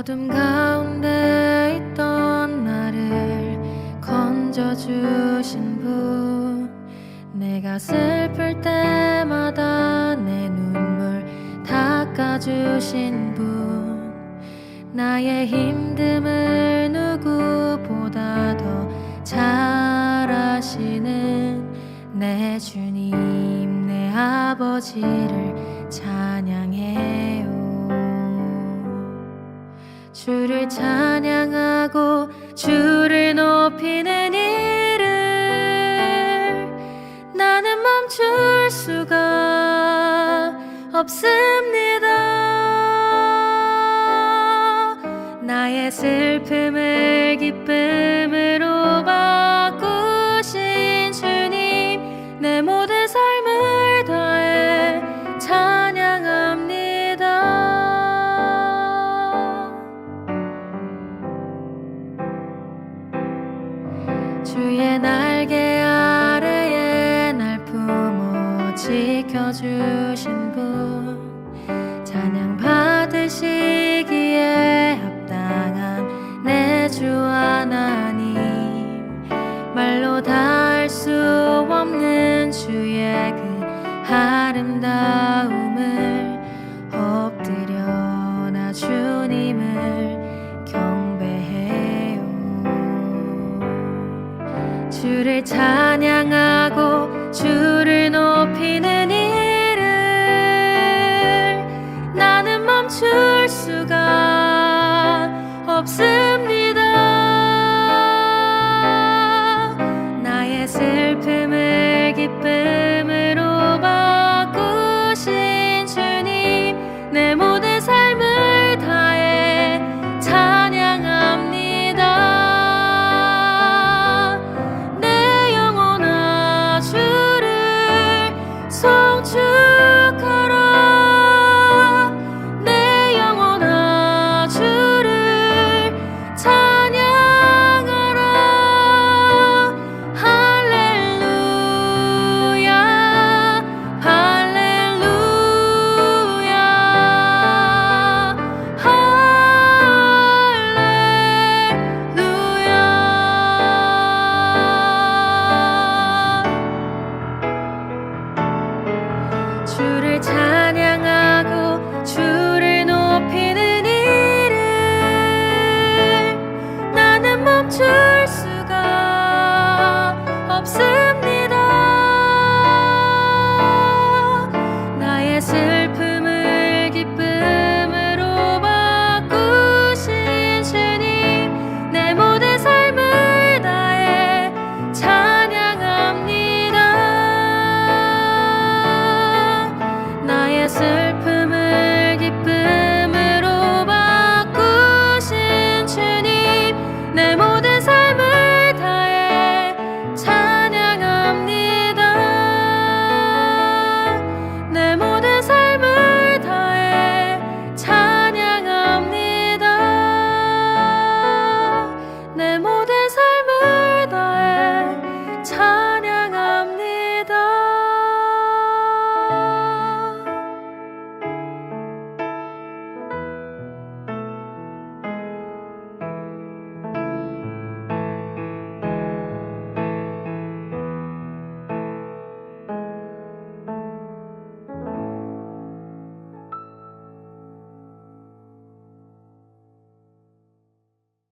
어둠 가운데 있던 나를 건져주신 분 내가 슬플 때마다 내 눈물 닦아주신 분 나의 힘듦을 누구보다 더 잘 아시는 내 주님 내 아버지를 찬양해요 주를 찬양하고 주를 높이는 일을 나는 멈출 수가 없습니다. 나의 슬픔을 주신 분 찬양 받으시기에 합당한 내 주 하나님. 말로 다할수 없는 주의 그 아름다움을 엎드려 나 주님을 경배해요. 주를 주를